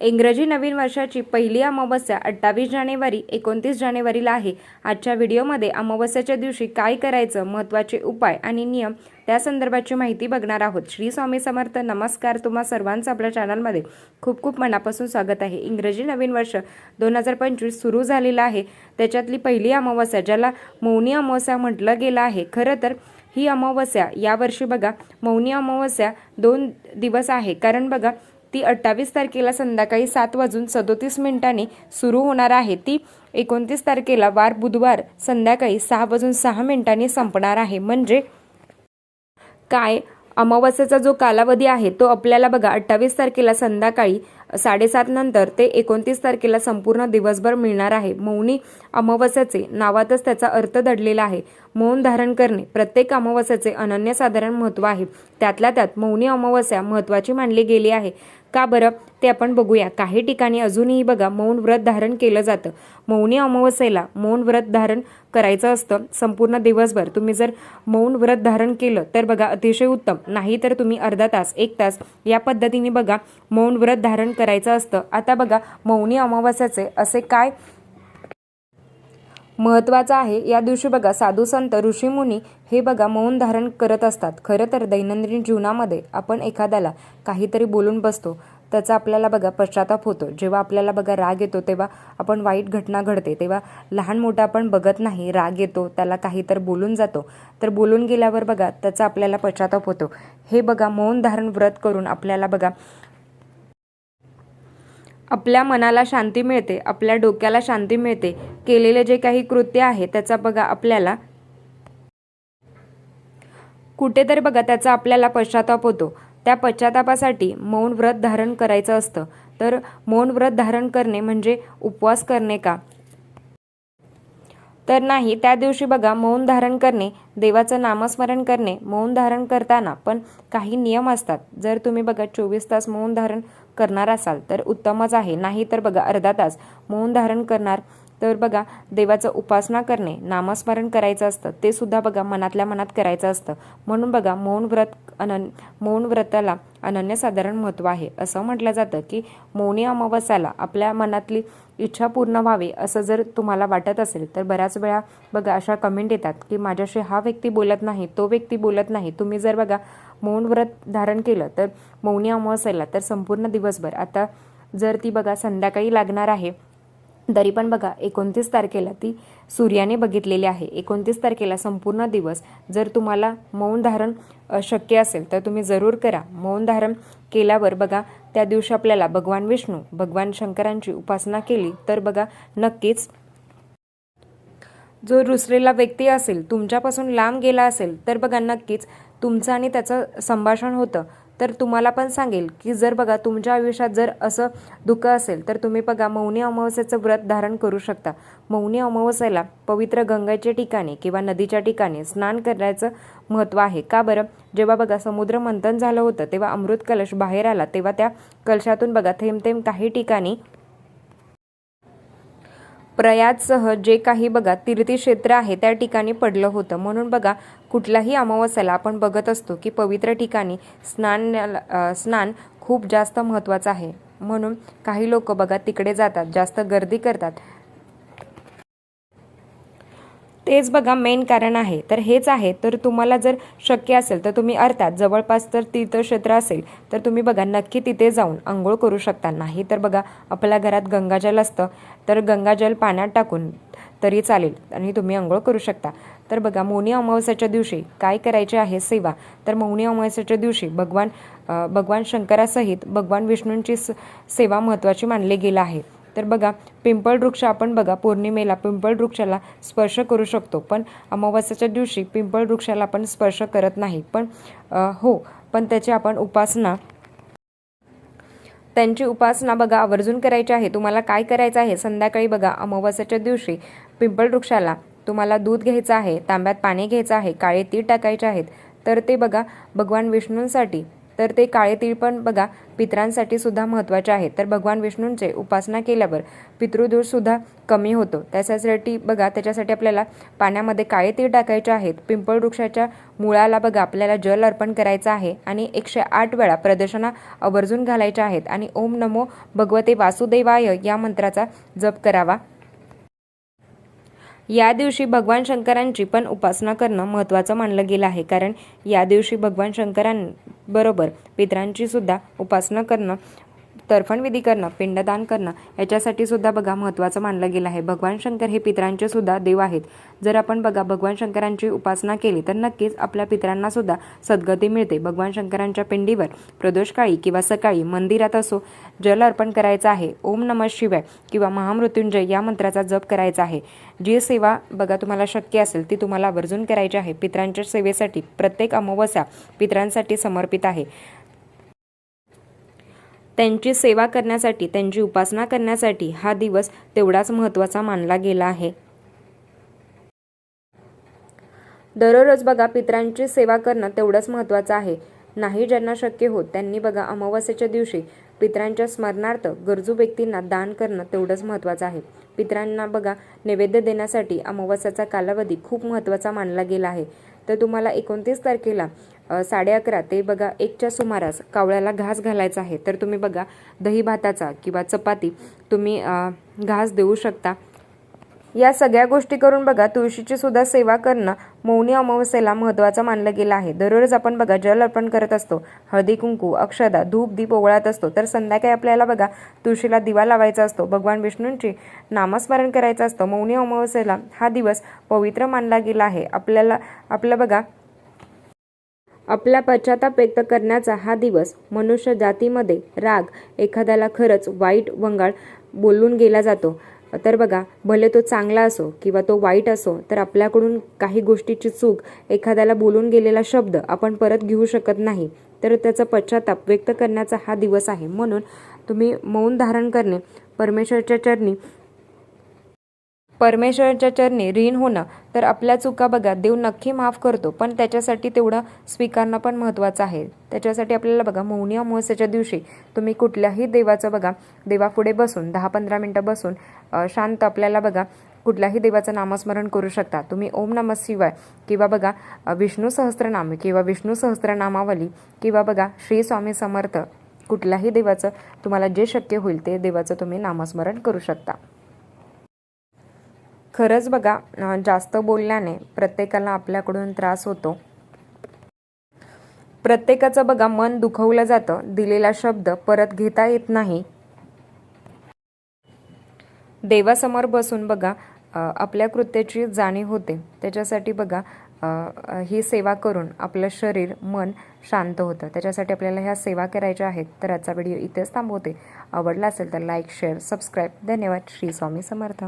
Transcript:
इंग्रजी नवीन वर्षाची पहिली अमावस्या अठ्ठावीस जानेवारी एकोणतीस जानेवारीला आहे. आजच्या व्हिडिओमध्ये अमावस्याच्या दिवशी काय करायचं महत्त्वाचे उपाय आणि नियम त्या संदर्भाची माहिती बघणार आहोत. श्री स्वामी समर्थ नमस्कार. तुम्हा सर्वांचं आपल्या चॅनलमध्ये खूप खूप मनापासून स्वागत आहे. इंग्रजी नवीन वर्ष दोन हजार पंचवीस सुरू झालेलं आहे. त्याच्यातली पहिली अमावस्या ज्याला मौनी अमावस्या म्हटलं गेलं आहे खरं तर ही अमावस्या यावर्षी बघा मौनी अमावस्या दोन दिवस आहे. कारण बघा ती अठ्ठावीस तारखेला संध्याकाळी सात वाजून सदोतीस मिनिटांनी सुरू होणार आहे. ती एकोणतीस तारखेला वार बुधवार संध्याकाळी सहा वाजून सहा मिनिटांनी संपणार आहे. म्हणजे काय अमावस्येचा जो कालावधी आहे तो आपल्याला बघा अठ्ठावीस तारखेला संध्याकाळी साडेसात नंतर ते एकोणतीस तारखेला संपूर्ण दिवसभर मिळणार आहे. मौनी अमावस्याचे नावातच त्याचा अर्थ दडलेला आहे. मौन धारण करणे. प्रत्येक अमावस्याचे अनन्यसाधारण महत्त्व आहे. त्यातल्या त्यात मौनी अमावस्या महत्त्वाची मानली गेली आहे. का बरं? ते आपण बघूया. काही ठिकाणी अजूनही बघा मौन व्रत धारण केलं जातं. मौनी अमावस्येला मौन व्रत धारण करायचं असतं संपूर्ण दिवसभर. तुम्ही जर मौन व्रत धारण केलं तर बघा अतिशय उत्तम. नाही तर तुम्ही अर्धा तास एक तास या पद्धतीने बघा मौन व्रत धारण करायचं असतं. आता बघा मौनी अमावस्याचे असे काय महत्त्वाचं आहे. या दिवशी बघा साधू संत ऋषीमुनी हे बघा मौन धारण करत असतात. खरं तर दैनंदिन जीवनामध्ये आपण एखाद्याला काहीतरी बोलून बसतो. त्याचा आपल्याला बघा पश्चाताप होतो. जेव्हा आपल्याला बघा राग येतो तेव्हा आपण वाईट घटना घडते. तेव्हा लहान मोठा आपण बघत नाही राग येतो त्याला काहीतर बोलून जातो. तर बोलून गेल्यावर बघा त्याचा आपल्याला पश्चाताप होतो. हे बघा मौन धारण व्रत करून आपल्याला बघा आपल्या मनाला शांती मिळते आपल्या डोक्याला शांती मिळते. केलेले जे काही कृत्य आहे त्याचा बघा आपल्याला. कुठेतरी बघा त्याचा आपल्याला पश्चाताप होतो. त्या पश्चातापासाठी मौन व्रत धारण करायचं असतं. तर मौन व्रत धारण करणे म्हणजे उपवास करणे का? तर नाही त्या दिवशी बघा मौन धारण करणे देवाचं नामस्मरण करणे मौन धारण करताना पण काही नियम असतात. जर तुम्ही बघा चोवीस तास मौन धारण करणार असाल तर उत्तमच आहे. नाही तर बघा अर्धा तास मौन धारण करणार तर बघा देवाचं उपासना करणे नामस्मरण करायचं असतं ते सुद्धा बघा मनातल्या मनात करायचं असतं. म्हणून बघा मौन व्रत अनन मौन व्रताला अनन्यसाधारण महत्त्व आहे. असं म्हटलं जातं की मौनी अमावस्याला आपल्या मनातली इच्छा पूर्ण व्हावी असं जर तुम्हाला वाटत असेल तर बऱ्याच वेळा बघा अशा कमेंट येतात की माझ्याशी हा व्यक्ती बोलत नाही तो व्यक्ती बोलत नाही. तुम्ही जर बघा मौन व्रत धारण केलं तर मौनी अमावस्याला तर संपूर्ण दिवसभर. आता जर ती बघा संध्याकाळी लागणार आहे तरी पण बघा एकोणतीस तारखेला ती सूर्याने बघितलेली आहे. एकोणतीस तारखेला संपूर्ण दिवस जर तुम्हाला मौन धारण शक्य असेल तर तुम्ही जरूर करा. मौन धारण केल्यावर बघा त्या दिवशी आपल्याला भगवान विष्णू भगवान शंकरांची उपासना केली तर बघा नक्कीच जो रुसलेला व्यक्ती असेल तुमच्यापासून लांब गेला असेल तर बघा नक्कीच तुमचं आणि त्याचं संभाषण होतं. तर तुम्हाला पण सांगेल की जर बघा तुमच्या आयुष्यात जर असं दुःख असेल तर तुम्ही बघा मौनी अमावस्याचं व्रत धारण करू शकता. मौनी अमावस्याला पवित्र गंगेच्या ठिकाणी किंवा नदीच्या ठिकाणी स्नान करण्याचं महत्त्व आहे. का बरं? जेव्हा बघा समुद्र मंथन झालं होतं तेव्हा अमृत कलश बाहेर आला तेव्हा त्या कलशातून बघा थेंब थेंब काही ठिकाणी प्रयागसह जे काही बघा तीर्थक्षेत्र आहे त्या ठिकाणी पडलं होतं. म्हणून बघा कुठल्याही अमावस्याला आपण बघत असतो की पवित्र ठिकाणी स्नान स्नान खूप जास्त महत्त्वाचं आहे. म्हणून काही लोक बघा तिकडे जातात जास्त गर्दी करतात. तेच बघा मेन कारण आहे. तर हेच आहे. तर तुम्हाला जर शक्य असेल तर तुम्ही अर्थात जवळपास जर तीर्थक्षेत्र असेल तर तुम्ही बघा नक्की तिथे जाऊन आंघोळ करू शकता. नाही तर बघा आपल्या घरात गंगाजल असतं तर गंगाजल पाण्यात टाकून तरी चालेल आणि तुम्ही आंघोळ करू शकता. तर बघा मौनी अमावस्याच्या दिवशी काय करायचे आहे सेवा? तर मौनी अमावस्याच्या दिवशी भगवान भगवान शंकरासहित भगवान विष्णूंची स- सेवा महत्त्वाची मानली गेलं आहे. तर बघा पिंपळ वृक्ष आपण बघा पौर्णिमेला पिंपळ वृक्षाला स्पर्श करू शकतो. पण अमावस्याच्या दिवशी पिंपळ वृक्षाला आपण स्पर्श करत नाही. पण हो पण त्याची आपण उपासना त्यांची उपासना बघा आवर्जून करायची आहे. तुम्हाला काय करायचं आहे? संध्याकाळी बघा अमावस्याच्या दिवशी पिंपळ वृक्षाला तुम्हाला दूध घ्यायचं आहे तांब्यात पाणी घ्यायचं आहे काळे तीळ टाकायचे आहेत. तर ते बघा भगवान विष्णूंसाठी तर ते काळे तीळ पण बघा पितरांसाठी सुद्धा महत्त्वाचे आहेत. तर भगवान विष्णूंचे उपासना केल्यावर पितृदोष सुद्धा कमी होतो. त्याच्यासाठी बघा त्याच्यासाठी आपल्याला पाण्यामध्ये काळे तीळ टाकायचे आहेत. पिंपळ वृक्षाच्या मुळाला बघा आपल्याला जल अर्पण करायचं आहे आणि एकशे आठ वेळा प्रदर्शना आवर्जून घालायच्या आहेत. आणि ओम नमो भगवते वासुदेवाय या मंत्राचा जप करावा. या दिवशी भगवान शंकरांची पण उपासना करणं महत्त्वाचं मानलं गेलं आहे. कारण या दिवशी भगवान शंकरांबरोबर पितरांची सुद्धा उपासना करणं तर्फणविधी करणं पिंडदान करणं याच्यासाठी सुद्धा बघा महत्त्वाचं मानलं गेलं आहे. भगवान शंकर हे पितरांचे सुद्धा देव आहेत. जर आपण बघा भगवान शंकरांची उपासना केली तर नक्कीच आपल्या पितरांना सुद्धा सद्गती मिळते. भगवान शंकरांच्या पिंडीवर प्रदोषकाळी किंवा सकाळी मंदिरात असो जल अर्पण करायचं आहे ओम नमः शिवाय किंवा महामृत्युंजय या मंत्राचा जप करायचा आहे. जी सेवा बघा तुम्हाला शक्य असेल ती तुम्हाला आवर्जून करायची आहे. पितरांच्या सेवेसाठी प्रत्येक अमावस्या पितरांसाठी समर्पित आहे. त्यांची सेवा करण्यासाठी त्यांची उपासना करण्यासाठी हा दिवस तेवढाच महत्त्वाचा मानला गेला आहे. दररोज बघा पितरांची सेवा करणं तेवढंच महत्त्वाचं आहे. नाही ज्यांना शक्य होत त्यांनी बघा अमावस्येच्या दिवशी पितरांच्या स्मरणार्थ गरजू व्यक्तींना दान करणं तेवढंच महत्त्वाचं आहे. पितरांना बघा नैवेद्य देण्यासाठी अमावस्याचा कालावधी खूप महत्त्वाचा मानला गेला आहे. तर तुम्हाला एकोणतीस तारखेला साडे अकरा ते बघा एकच्या सुमारास कावळ्याला घास घालायचा आहे तर तुम्ही बघा दही भाताचा किंवा चपाती तुम्ही घास देऊ शकता. या सगळ्या गोष्टी करून बघा तुळशीची सुद्धा सेवा करणं मौनी अमावस्येला महत्त्वाचं मानलं गेलं आहे. दररोज आपण बघा जल अर्पण करत असतो हळदी कुंकू अक्षदा धूप दीप ओवळत असतो तर संध्याकाळी आपल्याला बघा तुळशीला दिवा लावायचा असतो भगवान विष्णूंची नामस्मरण करायचं असतं. मौनी अमावस्येला हा दिवस पवित्र मानला गेला आहे. आपल्याला आपलं बघा आपला पश्चाताप व्यक्त करण्याचा हा दिवस मनुष्य जातीमध्ये राग एखाद्याला खरंच वाईट वंगाळ बोलून गेला जातो. तर बघा भले तो चांगला असो किंवा तो वाईट असो तर आपल्याकडून काही गोष्टीची चूक एखाद्याला बोलून गेलेला शब्द आपण परत घेऊ शकत नाही. तर त्याचा पश्चाताप व्यक्त करण्याचा हा दिवस आहे. म्हणून तुम्ही मौन धारण करणे परमेश्वरच्या चरणी परमेश्वराच्या चरणी ऋण होणं तर आपल्या चुका बघा देव नक्की माफ करतो पण त्याच्यासाठी तेवढं स्वीकारणं पण महत्त्वाचं आहे. त्याच्यासाठी आपल्याला बघा मौनी अमावस्याच्या दिवशी तुम्ही कुठल्याही देवाचं बघा देवापुढे बसून दहा पंधरा मिनटं बसून शांत आपल्याला बघा कुठल्याही देवाचं नामस्मरण करू शकता. तुम्ही ओम नमः शिवाय किंवा बघा विष्णू सहस्त्रनाम किंवा विष्णू सहस्त्रनामावली किंवा बघा श्री स्वामी समर्थ कुठल्याही देवाचं तुम्हाला जे शक्य होईल ते देवाचं तुम्ही नामस्मरण करू शकता. खरंच बघा जास्त बोलल्याने प्रत्येकाला आपल्याकडून त्रास होतो. प्रत्येकाचं बघा मन दुखवलं जातं दिलेला शब्द परत घेता येत नाही. देवासमोर बसून बघा आपल्या कृत्याची जाणीव होते. त्याच्यासाठी बघा ही सेवा करून आपलं शरीर मन शांत होतं. त्याच्यासाठी आपल्याला ह्या सेवा करायच्या आहेत. तर आजचा व्हिडिओ इथेच थांबवते. आवडला असेल तर लाईक शेअर सबस्क्राईब. धन्यवाद. श्री स्वामी समर्थ.